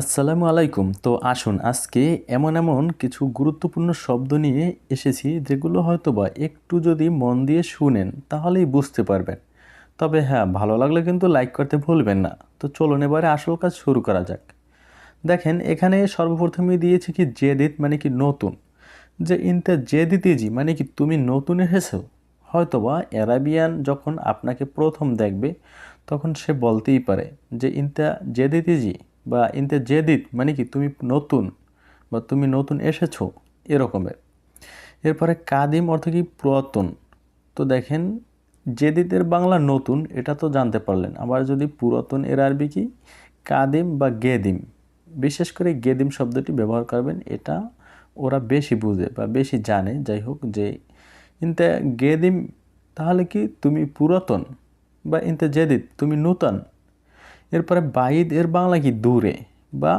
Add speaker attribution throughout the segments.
Speaker 1: আসসালামু আলাইকুম। তো আসুন, আজকে এমন এমন কিছু গুরুত্বপূর্ণ শব্দ নিয়ে এসেছি যেগুলো হয়তোবা একটু যদি মন দিয়ে শুনেন তাহলেই বুঝতে পারবেন। তবে হ্যাঁ ভালো লাগলে কিন্তু লাইক করতে ভুলবেন না। তো চলুন এবারে আসল কাজ শুরু করা যাক। দেখেন, এখানে সর্বপ্রথমে দিয়েছে কি জেদিত মানে কি নতুন। যে ইনতে জেদিতেজি মানে কি তুমি নতুন এসেছ? হয়তোবা অ্যারাবিয়ান যখন আপনাকে প্রথম দেখবে, তখন সে বলতেই পারে যে ইনতা জেদিতেজি বা ইনতে জেদিত মানে কি তুমি নতুন বা তুমি নতুন এসেছ এরকমের এরপরে কাদিম অর্থ কি পুরাতন। তো দেখেন জেদিতের বাংলা নতুন, এটা তো জানতে পারলেন। আবার যদি পুরাতন এর আরবি কি? কাদিম বা গেদিম। বিশেষ করে গেদিম শব্দটি ব্যবহার করবেন, এটা ওরা বেশি বুঝে বা বেশি জানে। যাই হোক, যে ইনতে গেদিম তাহলে কি তুমি পুরাতন বা ইনতে জেদিত তুমি নূতন? এরপরে বাইদ এর বাংলা কি দূরে? বা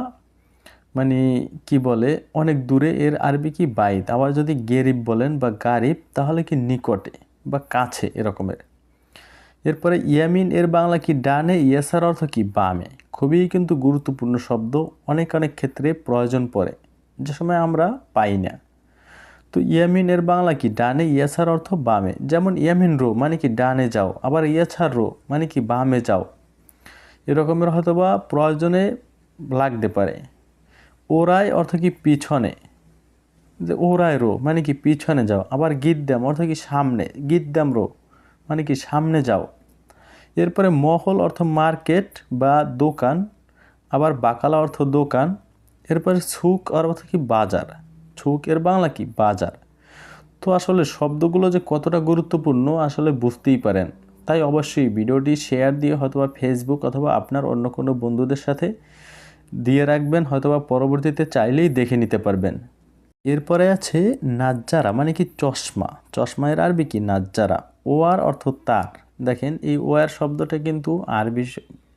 Speaker 1: মানে কি বলে, অনেক দূরে এর আরবি কি বাইদ? আবার যদি গেরিব বলেন বা গারিব, তাহলে কি নিকটে বা কাছে এরকমের? এরপরে ইয়ামিন এর বাংলা কি ডানে, ইয়াসার অর্থ কি বামে? খুবই কিন্তু গুরুত্বপূর্ণ শব্দ, অনেক অনেক ক্ষেত্রে প্রয়োজন পড়ে, যে সময় আমরা পাই না। তো ইয়ামিন এর বাংলা কি ডানে, ইয়াসার অর্থ বামে? যেমন ইয়ামিন রো মানে কি ডানে যাও, আবার ইয়াছার রো মানে কি বামে যাও এরকমের হয়তো বা প্রয়োজনে লাগতে পারে। ওরাই অর্থ কি পিছনে? যে ওরাই রো মানে কি পিছনে যাও। আবার গিদ্দাম অর্থ কি সামনে। গিদ্দাম রো মানে কি সামনে যাও। এরপরে মহল অর্থ মার্কেট বা দোকান, আবার বাকালা অর্থ দোকান। এরপরে ছুক অর্থ কি বাজার। ছুক এর বাংলা কি? বাজার। তো আসলে শব্দগুলো যে কতটা গুরুত্বপূর্ণ আসলে বুঝতেই পারেন। তাই অবশ্যই ভিডিওটি শেয়ার দিয়ে হয়তোবা ফেসবুক অথবা আপনার অন্য কোনো বন্ধুদের সাথে দিয়ে রাখবেন, হয়তোবা পরবর্তীতে চাইলেই দেখে নিতে পারবেন। এরপরে আছে নাজ্জারা মানে কি চশমা। চশমায়ের আরবি কি? নাজ্জারা। ওয়ার অর্থ তার। দেখেন, এই ওয়ার শব্দটা কিন্তু আরবি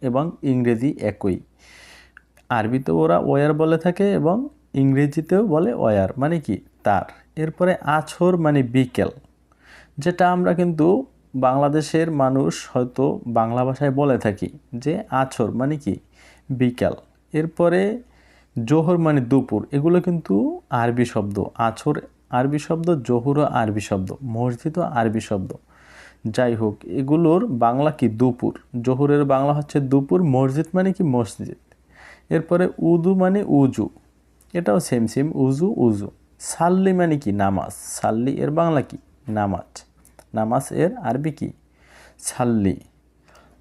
Speaker 1: এবং ইংরেজি একই। আরবিতে ওরা ওয়ার বলে থাকে এবং ইংরেজিতেও বলে ওয়ার মানে কি তার। এরপরে আছর মানে বিকেল, যেটা আমরা কিন্তু বাংলাদেশের মানুষ হয়তো বাংলা ভাষায় বলে থাকি যে আছর মানে কি? বিকাল। এরপরে জোহর মানে দুপুর। এগুলো কিন্তু আরবি শব্দ। আছর আরবি শব্দ জোহরও আরবি শব্দ, মসজিদও আরবি শব্দ। যাই হোক, এগুলোর বাংলা কি দুপুর? জোহরের বাংলা হচ্ছে দুপুর, মসজিদ মানে কি মসজিদ? এরপরে উদু মানে উজু এটাও সেম সেম উজু উজু সাল্লি মানে কি নামাজ? সাল্লি এর বাংলা কি? নামাজ। নামাজ এর আরবি কি? সাল্লি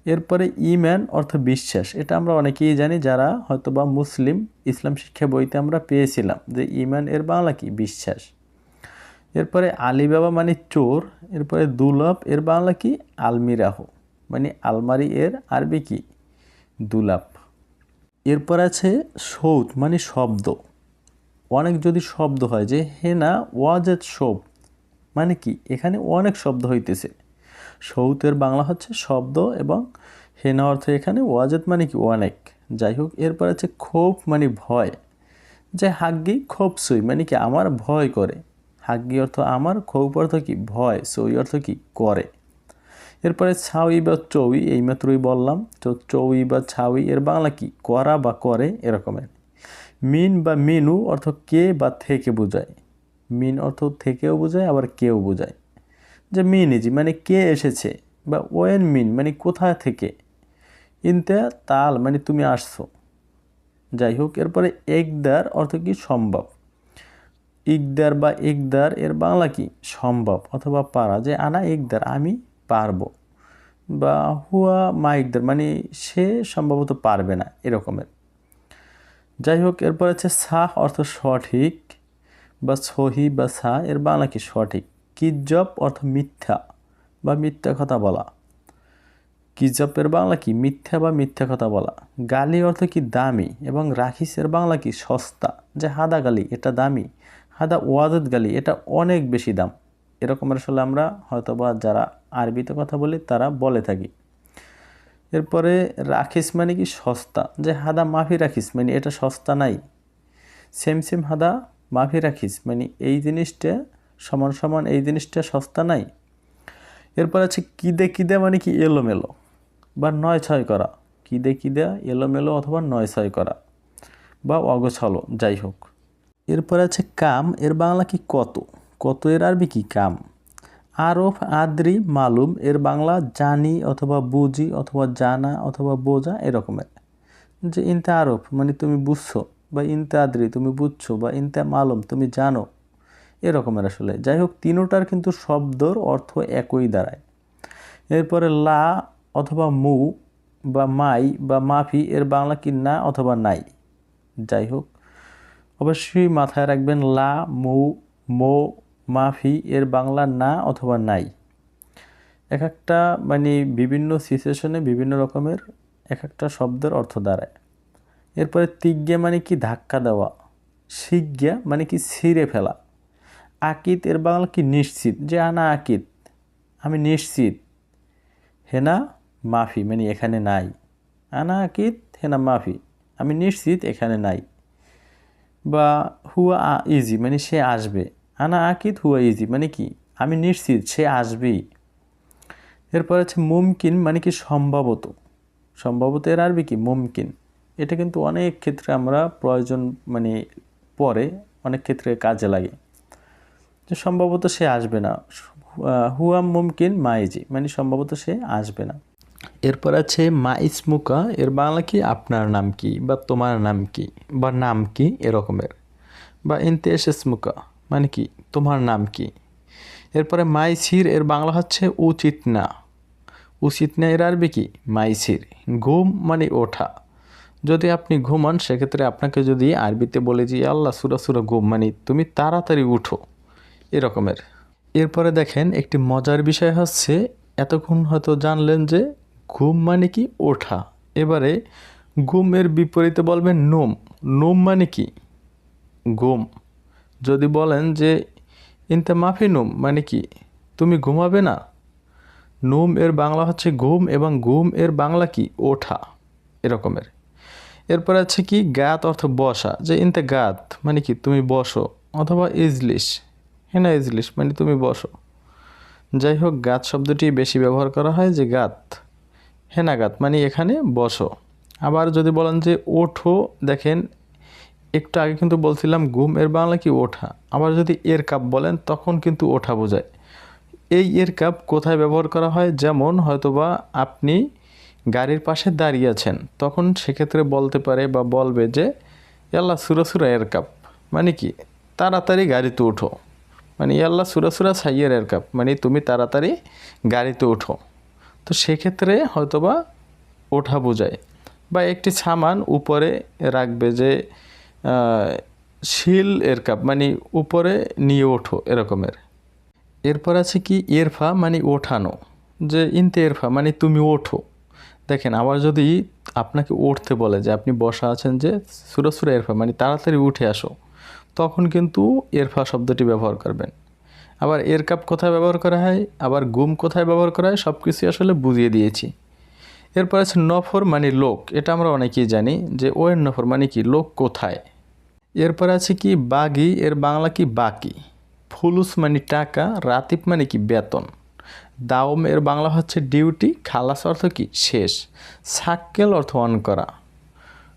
Speaker 1: এরপরে ইম্যান অর্থ বিশ্বাস। এটা আমরা অনেকেই জানি যারা হয়তোবা মুসলিম ইসলাম শিক্ষা বইতে আমরা পেয়েছিলাম যে ইমান এর বাংলা কি? বিশ্বাস। এরপরে আলিবাবা মানে চোর। এরপরে দুলাভ এর বাংলা কি? আলমিরাহ। মানে আলমারি এর আরবি কি? দুলাভ এরপর আছে সৌদ মানে শব্দ। অনেক যদি শব্দ হয় যে হেনা ওয়াজেদ শব। মানে কি? এখানে অনেক শব্দ হইতেছে। সৌতের বাংলা হচ্ছে শব্দ এবং হেনা অর্থ এখানে ওয়াজেদ মানে কি? অনেক। যাই হোক, এরপর আছে ক্ষোভ মানে ভয়। যে হাগ্গি ক্ষোভ সই মানে কি? আমার ভয় করে। হাগ্গি অর্থ আমার ক্ষোভ অর্থ কি? ভয়। সই অর্থ কি? করে। এরপরে ছাউই বা চৌই এইমাত্রই বললাম। তো চৌই বা ছাউই, এর বাংলা কি? করা বা করে, এরকমের। মিন বা মিনু অর্থ কে বা থেকে বোঝায়। মিন অর্থ থেকেও বোঝায়, আবার কেউ বোঝায়। যে মিন ইজি মানে কে এসেছে বা ওয়েন মিন মানে কোথা থেকে? ইনতে তাল মানে তুমি আসছো। যাই হোক, এরপরে একদার অর্থ কি? সম্ভব। ইকদার বা একদার এর বাংলা কি? সম্ভব, অথবা পারা। যে আনা একদার আমি পারব। বা হুয়া মা একদার মানে সে সম্ভবত পারবে না, এরকমের। যাই হোক, এরপর আছে সাহ অর্থ সঠিক। বা সহি বা সা, এর বাংলা কি সঠিক? কিজব অর্থ মিথ্যা বা মিথ্যা কথা বলা। কিজবের বাংলা কি? মিথ্যা বা মিথ্যা কথা বলা। গালি অর্থ কি দামি? এবং রাখিসের বাংলা কি সস্তা? যে হাদা গালি, এটা দামি। হাদা ওয়াজত গালি, এটা অনেক বেশি দাম। এরকমের আসলে আমরা হয়তোবা যারা আরবিতে কথা বলি, তারা বলে থাকি। এরপরে রাখিস মানে কি সস্তা? যে হাদা মাফি রাখিস মানে এটা সস্তা নাই। সেম সেম হাদা মাফি রাখিস। মানে এই জিনিসটা সমান সমান এই জিনিসটা সস্তা নাই। এরপর আছে কিদে কিদে মানে কি এলোমেলো। বা নয় ছয় করা। কিদে কিদে এলোমেলো অথবা নয় ছয় করা। বা অগোছালো, যাই হোক। এরপর আছে কাম। এর বাংলা কি কত? কত এর আরবি কি কাম? আরফ, আদ্রি, মালুম। এর বাংলা জানি অথবা বুঝি অথবা জানা অথবা বোঝা এরকমের। যে ইনতে আরফ মানে তুমি বুঝছ। বা ইনতে আদ্রি তুমি বুঝছ বা ইনতে মালুম তুমি জানো। এরকমের আসলে। যাই হোক তিনোটার কিন্তু শব্দর অর্থ একই দাঁড়ায়। এরপরে লা অথবা মু বা মাই বা মাফি, এর বাংলা কি না অথবা নাই। যাই হোক অবশ্যই মাথায় রাখবেন লা, মু, মো, মাফি, এর বাংলা না অথবা নাই। এক একটা মানে বিভিন্ন সিচুয়েশনে বিভিন্ন রকমের এক একটা শব্দের অর্থ দাঁড়ায়। এরপরে তিজ্ঞা মানে কি ধাক্কা দেওয়া শিজ্ঞা মানে কি ছিঁড়ে ফেলা। আকিত এর বাংলা কি নিশ্চিত? যে আনা আকিত, আমি নিশ্চিত। হেনা মাফি মানে এখানে নাই। আনা আকিত হেনা মাফি, আমি নিশ্চিত এখানে নাই। বা হুয়া ইজি মানে সে আসবে। আনা আকিদ হুয়া ইজি মানে কি? আমি নিশ্চিত, সে আসবেই। এরপর আছে মুমকিন মানে কি সম্ভবত। সম্ভবত এর আরবি কি? মুমকিন। এটা কিন্তু অনেক ক্ষেত্রে আমরা প্রয়োজন মানে পরে অনেক ক্ষেত্রে কাজে লাগে। যে সম্ভবত সে আসবে না। হুয়া মুমকিন মাইজি মানে সম্ভবত সে আসবে না। এরপর আছে মা ইসমুকা, এর বাংলা কি? আপনার নাম কি বা তোমার নাম কি বা নাম কি এরকমের? বা ইন্তেশ ইসমুকা মানে কি? তোমার নাম কি? এরপরে মাইসির, এর বাংলা হচ্ছে উচিত না। উচিত না এর আরবি কি? মাইসির। ঘুম মানে ওঠা। যদি আপনি ঘুমান, সেক্ষেত্রে আপনাকে যদি আরবিতে বলে যে আল্লাহ, সুরা সুরা, ঘুম মানে তুমি তাড়াতাড়ি উঠো এরকমের এরপরে দেখেন, একটি মজার বিষয় হচ্ছে, এতক্ষণ হয়তো জানলেন যে, ঘুম মানে কি? ওঠা। এবারে, ঘুমের বিপরীতে বলবেন নোম। নোম মানে কি? ঘুম। যদি বলেন যে, ইনতে মাফি নুম মানে কি? তুমি ঘুমাবে না? নোম এর বাংলা হচ্ছে ঘুম এবং ঘুম এর বাংলা কি? ওঠা এরকমের এরপর আছে কি, গাত অর্থ বসা, যে ইনতে গাত মানে কি, তুমি বসো, অথবা ইজলিশ, হেনা ইজলিশ মানে তুমি বসো। যাই হোক, গাত শব্দটি বেশি ব্যবহার করা হয় যে গাত, হেনা গাত মানে এখানে বসো। আবার যদি বলেন যে ওঠো, দেখেন, একটু আগে কিন্তু বলছিলাম ঘুম, এর বাংলা কি ওঠা? আবার যদি এর কাপ বলেন, তখন কিন্তু ওঠা বোঝায়। এই এর কাপ কোথায় ব্যবহার করা হয়? যেমন হয়তোবা আপনি গাড়ির পাশে দাঁড়িয়ে আছেন, তখন সেক্ষেত্রে বলতে পারে বা বলবে যে, ইয়াল্লা সুরা সুরা এর কাপ। মানে কি? তাড়াতাড়ি গাড়িতে উঠো। মানে ইয়াল্লা সুরা সুরা সাইয়ের এর কাপ। মানে তুমি তাড়াতাড়ি গাড়িতে উঠো। তো সেক্ষেত্রে হয়তোবা ওঠা বোঝায়। বা একটি সামান উপরে রাখবে যে শিল এর কাপ মানে উপরে নিয়ে ওঠো এরকমের। এরপর আছে কি? এরফা মানে ওঠানো। যে ইনতে এরফা মানে তুমি ওঠো। দেখেন, আবার যদি আপনাকে উঠতে বলে যে আপনি বসা আছেন যে সুরা সুরা এরফা মানে তাড়াতাড়ি উঠে আসো, তখন কিন্তু এরফা শব্দটি ব্যবহার করবেন। আবার এর কাপ কোথায় ব্যবহার করা হয়? আবার গুম কোথায় ব্যবহার করা হয়? সব কিছুই আসলে বুঝিয়ে দিয়েছি। এরপর আছে নফর মানে লোক, এটা আমরা অনেকেই জানি যে ওয়ের নফর মানে কি? লোক কোথায়? এরপর আছে কি বাগি, এর বাংলা কি বাকি? ফুলুস মানে টাকা রাতিব মানে কি বেতন। দাওম এর বাংলা হচ্ছে ডিউটি, খালাস অর্থ কি? শেষ। সাক্কেল অর্থ অন করা।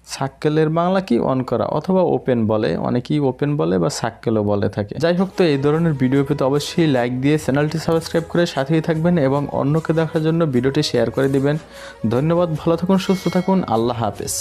Speaker 1: সাক্কেলের বাংলা কি? অন করা। অথবা ওপেন বলে, অনেকেই ওপেন বলে বা সাক্কেলও বলে থাকে। যাই হোক তো, এই ধরনের ভিডিও পেতে অবশ্যই লাইক দিয়ে চ্যানেলটি সাবস্ক্রাইব করে সাথেই থাকবেন এবং অন্যকে দেখার জন্য ভিডিওটি শেয়ার করে দিবেন। ধন্যবাদ, ভালো থাকুন, সুস্থ থাকুন, আল্লাহ হাফেজ।